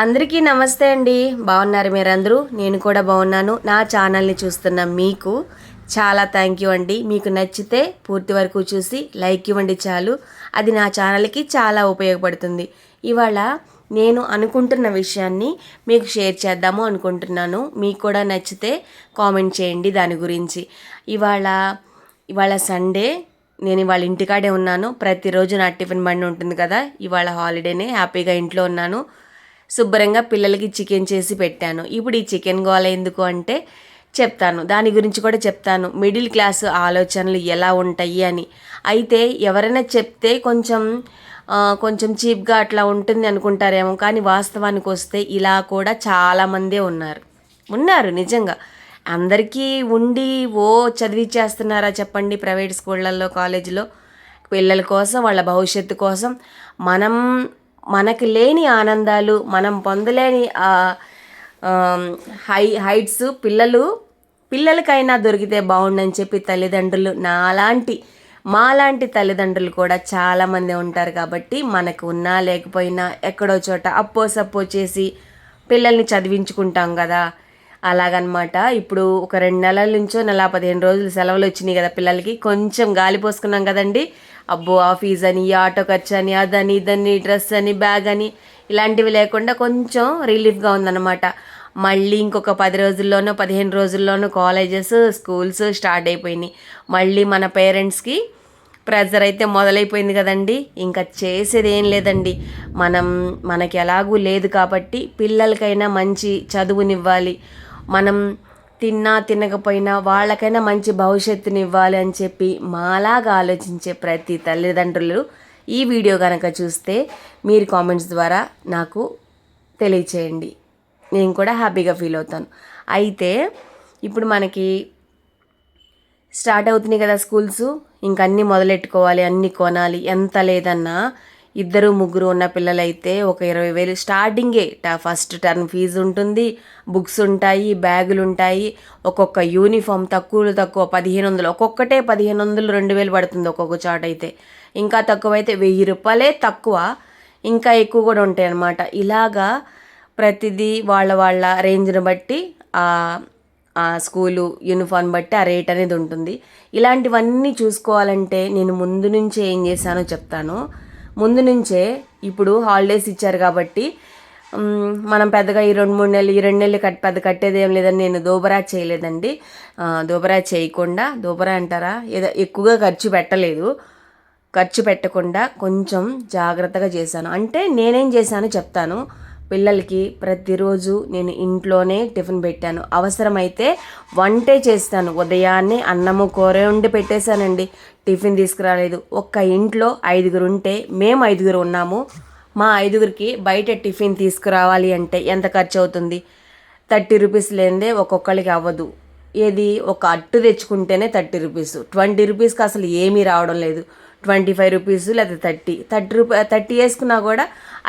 అందరికీ నమస్తే అండి. బాగున్నారు మీరందరూ? నేను కూడా బాగున్నాను. నా ఛానల్ని చూస్తున్న మీకు చాలా థ్యాంక్ యూ అండి. మీకు నచ్చితే పూర్తి వరకు చూసి లైక్ ఇవ్వండి చాలు. అది నా ఛానల్కి చాలా ఉపయోగపడుతుంది. ఇవాళ నేను అనుకుంటున్న విషయాన్ని మీకు షేర్ చేద్దాము అనుకుంటున్నాను. మీకు కూడా నచ్చితే కామెంట్ చేయండి దాని గురించి. ఇవాళ ఇవాళ సండే. నేను ఇవాళ ఇంటికాడే ఉన్నాను. ప్రతిరోజు నా టిఫిన్ బండి ఉంటుంది కదా. ఇవాళ హాలిడేనే హ్యాపీగా ఇంట్లో ఉన్నాను. శుభ్రంగా పిల్లలకి చికెన్ చేసి పెట్టాను. ఇప్పుడు ఈ చికెన్ గోల ఎందుకు అంటే చెప్తాను. దాని గురించి కూడా చెప్తాను. మిడిల్ క్లాస్ ఆలోచనలు ఎలా ఉంటాయి అని. అయితే ఎవరైనా చెప్తే కొంచెం కొంచెం చీప్గా అట్లా ఉంటుంది అనుకుంటారేమో కానీ వాస్తవానికి వస్తే ఇలా కూడా చాలామందే ఉన్నారు. ఉన్నారు నిజంగా. అందరికీ ఉండి ఓ చదివిచ్చేస్తున్నారా చెప్పండి ప్రైవేట్ స్కూళ్ళల్లో కాలేజీలో? పిల్లల కోసం వాళ్ళ భవిష్యత్తు కోసం మనం మనకి లేని ఆనందాలు మనం పొందలేని హై హైట్స్ పిల్లలు పిల్లలకైనా దొరికితే బాగుండని చెప్పి తల్లిదండ్రులు నాలాంటి మాలాంటి తల్లిదండ్రులు కూడా చాలామంది ఉంటారు కాబట్టి మనకు ఉన్నా లేకపోయినా ఎక్కడో చోట అప్పో సప్పో చేసి పిల్లల్ని చదివించుకుంటాం కదా. అలాగనమాట. ఇప్పుడు ఒక రెండు నెలల నుంచో నెల పదిహేను రోజులు సెలవులు వచ్చినాయి కదా పిల్లలకి. కొంచెం గాలి పోసుకున్నాం కదండి. అబ్బో ఆ ఫీజు అని ఆటో ఖర్చు అని అదని ఇదని డ్రెస్ అని బ్యాగ్ అని ఇలాంటివి లేకుండా కొంచెం రిలీఫ్గా ఉందన్నమాట. మళ్ళీ ఇంకొక పది రోజుల్లోనో పదిహేను రోజుల్లోనో కాలేజెస్ స్కూల్స్ స్టార్ట్ అయిపోయినాయి. మళ్ళీ మన పేరెంట్స్కి ప్రెజర్ అయితే మొదలైపోయింది కదండి. ఇంకా చేసేది ఏం లేదండి. మనం మనకి ఎలాగూ లేదు కాబట్టి పిల్లలకైనా మంచి చదువునివ్వాలి. మనం తిన్నా తినకపోయినా వాళ్ళకైనా మంచి భవిష్యత్తుని ఇవ్వాలి అని చెప్పి మాలాగా ఆలోచించే ప్రతి తల్లిదండ్రులు ఈ వీడియో కనుక చూస్తే మీరు కామెంట్స్ ద్వారా నాకు తెలియచేయండి. నేను కూడా హ్యాపీగా ఫీల్ అవుతాను. అయితే ఇప్పుడు మనకి స్టార్ట్ అవుతున్నాయి కదా స్కూల్స్. ఇంక అన్నీ మొదలెట్టుకోవాలి అన్నీ కొనాలి ఎంత లేదన్నా ఇద్దరు ముగ్గురు ఉన్న పిల్లలైతే ఒక ఇరవై వేలు స్టార్టింగే. ఫస్ట్ టర్మ్ ఫీజు ఉంటుంది బుక్స్ ఉంటాయి బ్యాగులు ఉంటాయి. ఒక్కొక్క యూనిఫామ్ తక్కువలో తక్కువ పదిహేను వందలు ఒక్కొక్కటే పదిహేను వందలు రెండు వేలు పడుతుంది ఒక్కొక్క చాట్ అయితే. ఇంకా తక్కువైతే వెయ్యి రూపాయలే తక్కువ. ఇంకా ఎక్కువ కూడా ఉంటాయి అన్నమాట. ఇలాగా ప్రతిదీ వాళ్ళ వాళ్ళ రేంజ్ని బట్టి ఆ ఆ స్కూలు యూనిఫామ్ బట్టి ఆ రేట్ అనేది ఉంటుంది. ఇలాంటివన్నీ చూసుకోవాలంటే నేను ముందు నుంచే ఏం చేశానో చెప్తాను. ముందు నుంచే ఇప్పుడు హాలిడేస్ ఇచ్చారు కాబట్టి మనం పెద్దగా ఈ రెండు మూడు నెలలు ఈ రెండు నెలలు కట్ పెద్ద కట్టేది ఏం లేదని నేను దోబరా చేయలేదండి. దోబరా చేయకుండా దోబరా అంటారా? ఏదో ఎక్కువగా ఖర్చు పెట్టలేదు. ఖర్చు పెట్టకుండా కొంచెం జాగ్రత్తగా చేశాను. అంటే నేనేం చేశానో చెప్తాను. పిల్లలకి ప్రతిరోజు నేను ఇంట్లోనే టిఫిన్ పెట్టాను. అవసరమైతే వంటే చేస్తాను. ఉదయాన్నే అన్నము కూర వండి పెట్టేశానండి. టిఫిన్ తీసుకురాలేదు. ఒక్క ఇంట్లో ఐదుగురు ఉంటే మేము ఐదుగురు ఉన్నాము. మా ఐదుగురికి బయట టిఫిన్ తీసుకురావాలి అంటే ఎంత ఖర్చు అవుతుంది థర్టీ రూపీస్ లేనిదే ఒక్కొక్కరికి అవ్వదు. ఏది? ఒక అట్టు తెచ్చుకుంటేనే థర్టీ రూపీస్. ట్వంటీ రూపీస్కి అసలు ఏమీ రావడం లేదు. ట్వంటీ ఫైవ్ రూపీస్ లేదా థర్టీ. థర్టీ రూపీ థర్టీ వేసుకున్నా కూడా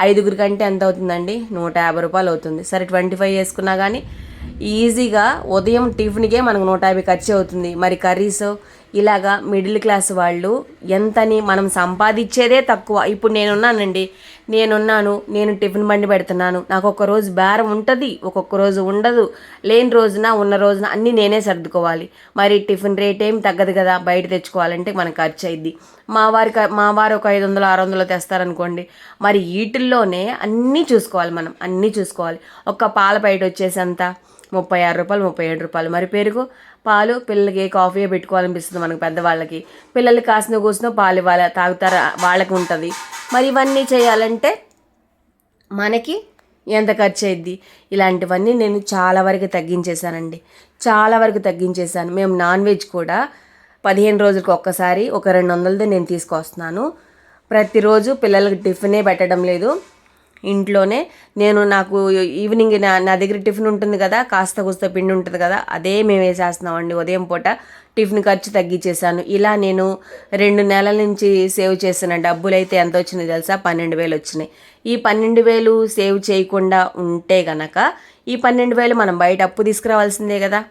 ఐదుగురి కంటే ఎంత అవుతుందండి? నూట యాభై రూపాయలు అవుతుంది. సరే ట్వంటీ ఫైవ్ వేసుకున్నా కానీ ఈజీగా ఉదయం టిఫిన్కే మనకు నూట యాభై ఖర్చు అవుతుంది. మరి కర్రీస్ ఇలాగా మిడిల్ క్లాస్ వాళ్ళు ఎంతని మనం సంపాదించేదే తక్కువ. ఇప్పుడు నేనున్నానండి. నేనున్నాను. నేను టిఫిన్ బండి పెడుతున్నాను. నాకు ఒక్క రోజు బేరం ఉంటుంది ఒక్కొక్క రోజు ఉండదు. లేని రోజున ఉన్న రోజున అన్నీ నేనే సర్దుకోవాలి. మరి టిఫిన్ రేట్ ఏం తగ్గదు కదా బయట తెచ్చుకోవాలంటే మనకు ఖర్చు అయింది మా వారికి మా వారు ఒక ఐదు వందలు ఆరు వందలు తెస్తారనుకోండి. మరి వీటిల్లోనే అన్నీ చూసుకోవాలి మనం అన్నీ చూసుకోవాలి. ఒక్క పాల బయట వచ్చేసి ముప్పై ఆరు రూపాయలు ముప్పై ఏడు రూపాయలు. మరి పెరుగు పాలు పిల్లలకి కాఫీ పెట్టుకోవాలనిపిస్తుంది మనకు పెద్దవాళ్ళకి. పిల్లలకి కాసిన కూసిన పాలు ఇవ్వాలి తాగుతారా వాళ్ళకి ఉంటుంది. మరి ఇవన్నీ చేయాలంటే మనకి ఎంత ఖర్చు అయింది ఇలాంటివన్నీ నేను చాలా వరకు తగ్గించేశానండి. చాలా వరకు తగ్గించేశాను. మేము నాన్ వెజ్ కూడా పదిహేను రోజులకు ఒక్కసారి ఒక రెండు వందలది నేను తీసుకొస్తున్నాను. ప్రతిరోజు పిల్లలకి టిఫినే పెట్టడం లేదు. ఇంట్లోనే నేను నాకు ఈవినింగ్ నా నా దగ్గర టిఫిన్ ఉంటుంది కదా కాస్త కూస్త పిండి ఉంటుంది కదా అదే మేము వేసేస్తున్నామండి ఉదయం పూట. టిఫిన్ ఖర్చు తగ్గించేశాను ఇలా నేను రెండు నెలల నుంచి సేవ్ చేసిన డబ్బులు అయితే ఎంత వచ్చినాయి తెలుసా? పన్నెండు వేలు వచ్చినాయి. ఈ పన్నెండు వేలు సేవ్ చేయకుండా ఉంటే గనక ఈ పన్నెండు వేలు మనం బయట అప్పు తీసుకురావాల్సిందే కదా.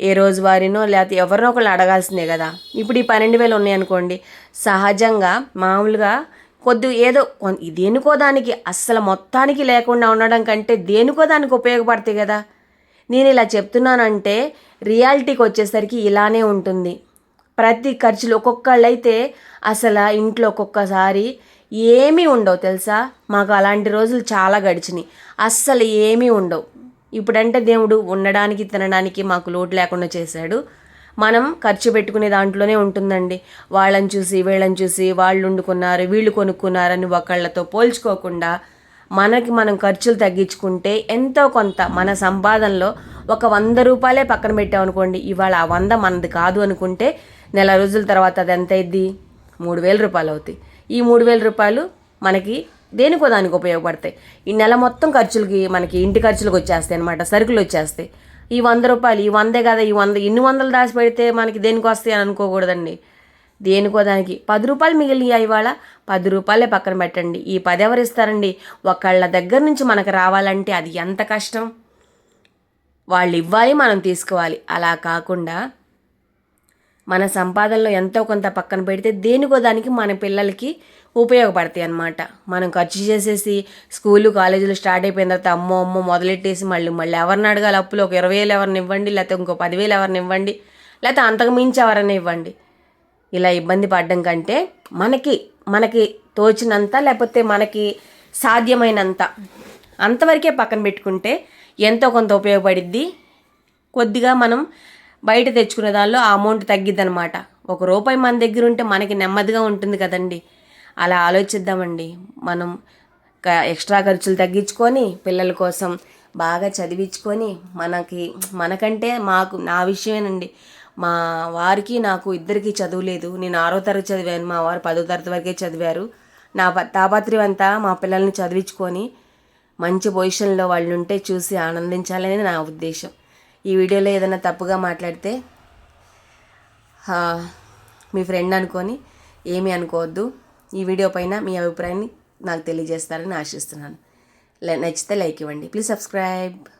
ఏ రోజు వారినో లేకపోతే ఎవరినో ఒకళ్ళు అడగాల్సిందే కదా. ఇప్పుడు ఈ పన్నెండు వేలు ఉన్నాయనుకోండి సహజంగా మామూలుగా కొద్ది ఏదో దేనికో దానికి అస్సలు మొత్తానికి లేకుండా ఉండడం కంటే దేనికో దానికి ఉపయోగపడతాయి కదా. నేను ఇలా చెప్తున్నానంటే రియాలిటీకి వచ్చేసరికి ఇలానే ఉంటుంది. ప్రతి ఖర్చులు ఒక్కొక్కళ్ళైతే అసలు ఇంట్లో ఒక్కొక్కసారి ఏమీ ఉండవు తెలుసా? మాకు అలాంటి రోజులు చాలా గడిచినాయి. అస్సలు ఏమీ ఉండవు. ఇప్పుడంటే దేవుడు ఉండడానికి తినడానికి మాకు లోటు లేకుండా చేశాడు. మనం ఖర్చు పెట్టుకునే దాంట్లోనే ఉంటుందండి. వాళ్ళని చూసి వీళ్ళని చూసి వాళ్ళు వండుకున్నారు వీళ్ళు కొనుక్కున్నారని ఒకళ్ళతో పోల్చుకోకుండా మనకి మనం ఖర్చులు తగ్గించుకుంటే ఎంతో కొంత మన సంపాదనలో ఒక వంద రూపాయలే పక్కన పెట్టామనుకోండి ఇవాళ ఆ వంద మనది కాదు అనుకుంటే నెల రోజుల తర్వాత అది ఎంత అయింది మూడు వేల రూపాయలు అవుతాయి ఈ మూడు వేల రూపాయలు మనకి దేనికో దానికి ఉపయోగపడతాయి. ఈ నెల మొత్తం ఖర్చులకి మనకి ఇంటి ఖర్చులకు వచ్చేస్తాయి అనమాట సరుకులు వచ్చేస్తాయి. ఈ వంద రూపాయలు ఈ వందే కదా ఈ వంద ఇన్ని వందలు దాచి పెడితే మనకి దేనికి వస్తాయి అని అనుకోకూడదండి. దేనికో దానికి. పది రూపాయలు మిగిలినాయి ఇవాళ? పది రూపాయలే పక్కన పెట్టండి. ఈ పది ఎవరు ఇస్తారండి? ఒకళ్ళ దగ్గర నుంచి మనకు రావాలంటే అది ఎంత కష్టం? వాళ్ళు ఇవ్వాలి మనం తీసుకోవాలి. అలా కాకుండా మన సంపాదనలో ఎంతో కొంత పక్కన పెడితే దేనికో దానికి మన పిల్లలకి ఉపయోగపడతాయి అన్నమాట. మనం ఖర్చు చేసేసి స్కూలు కాలేజీలు స్టార్ట్ అయిపోయిన తర్వాత అమ్మో అమ్మో మొదలెట్టేసి మళ్ళీ మళ్ళీ ఎవరిని అడగాలి? అప్పులు ఒక ఇరవై వేలు ఎవరిని ఇవ్వండి? లేకపోతే ఇంకో పదివేలు ఎవరిని ఇవ్వండి? లేకపోతే అంతకు మించి ఎవరైనా ఇవ్వండి? ఇలా ఇబ్బంది పడడం కంటే మనకి మనకి తోచినంత లేకపోతే మనకి సాధ్యమైనంత అంతవరకే పక్కన పెట్టుకుంటే ఎంతో కొంత ఉపయోగపడిద్ది. కొద్దిగా మనం బయట తెచ్చుకునే దానిలో ఆ అమౌంట్ తగ్గిద్ది అనమాట ఒక రూపాయి మన దగ్గర ఉంటే మనకి నెమ్మదిగా ఉంటుంది కదండి. అలా ఆలోచిద్దామండి. మనం ఎక్స్ట్రా ఖర్చులు తగ్గించుకొని పిల్లల కోసం బాగా చదివించుకొని మనకి మనకంటే మాకు నా విషయమేనండి. మా వారికి నాకు ఇద్దరికి చదువులేదు నేను ఆరో తరగతి చదివాను. మా వారు పదో తరగతి వరకే చదివారు. నా ప- తాపత్రయం అంతా మా పిల్లల్ని చదివించుకొని మంచి పొజిషన్లో వాళ్ళు ఉంటే చూసి ఆనందించాలని నా ఉద్దేశం. ఈ వీడియోలో ఏదైనా తప్పుగా మాట్లాడితే మీ ఫ్రెండ్ అనుకొని ఏమీ అనుకోవద్దు. ఈ వీడియో పైన మీ అభిప్రాయాన్ని నాకు తెలియజేస్తారని ఆశిస్తున్నాను. లై- నచ్చితే లైక్ ఇవ్వండి. Please subscribe.